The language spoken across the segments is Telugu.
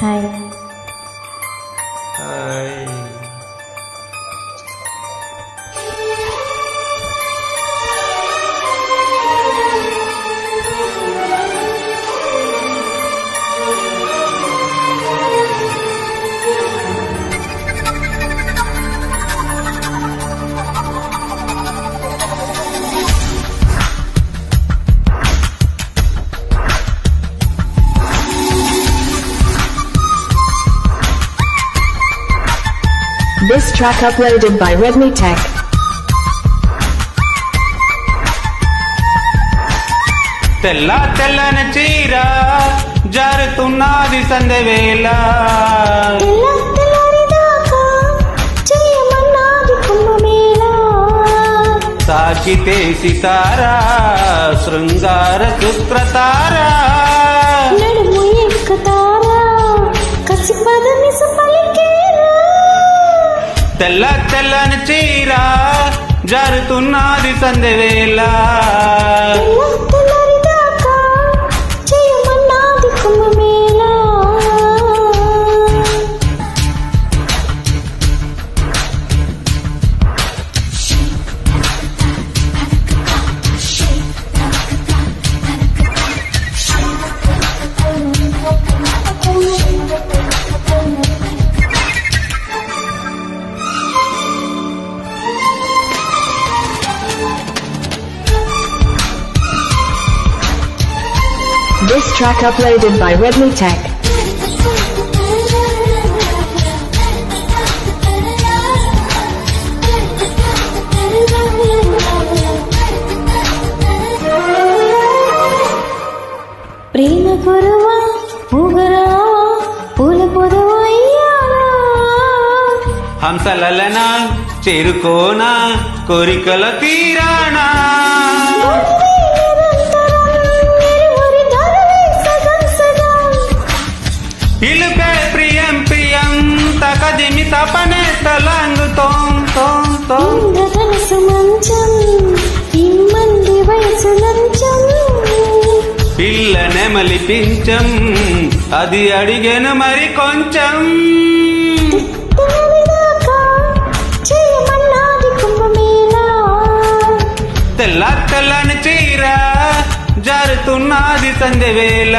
hai hai This track uploaded by Redmi Tech. తెల్ల తెల్లని చీర జారుతున్నది సందెవేళ. తాకితే సితారా శృంగార శుక్రతారా నడుము ఎక్కుతారా కసి పలికేరా తెల్ల తెల్లని చీర జారుతున్నది సందెవేళ This track uploaded by Redmi Tech. ప్రేమ కొరవా ఊగరావా పూల హంసలలనా చేరుకోనా కోరికల తీరానా ఇలుపే ప్రియం ప్రియం తకదిమి తపనే తలాంగు తోం తోం తోం. పిల్ల నెమలి పించం అది అడిగెను మరి కొంచెం. తెల్ల తెల్లని చీర జారుతున్నది సందెవేళ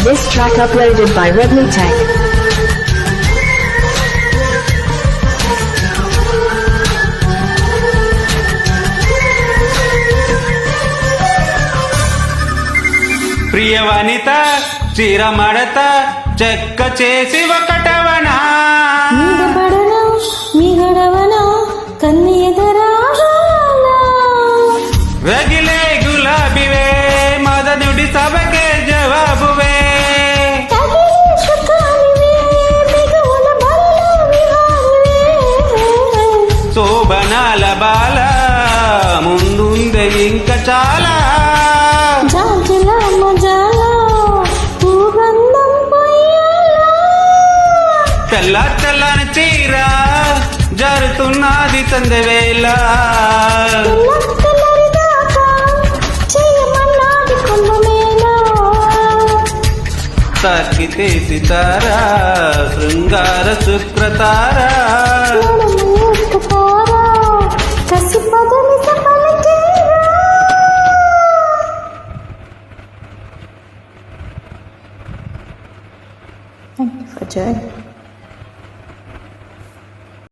This track uploaded by Redmi Tech. ప్రియ వనిత చీర చెక్క చేసి ఒకటవన శోభనాల బాల ముందుందే ఇంకా చాలా. తెల్ల తెల్లని చీర జరుతున్నది సందవేళ తాకితే సితారా శృంగార శుక్రతారా. Jay.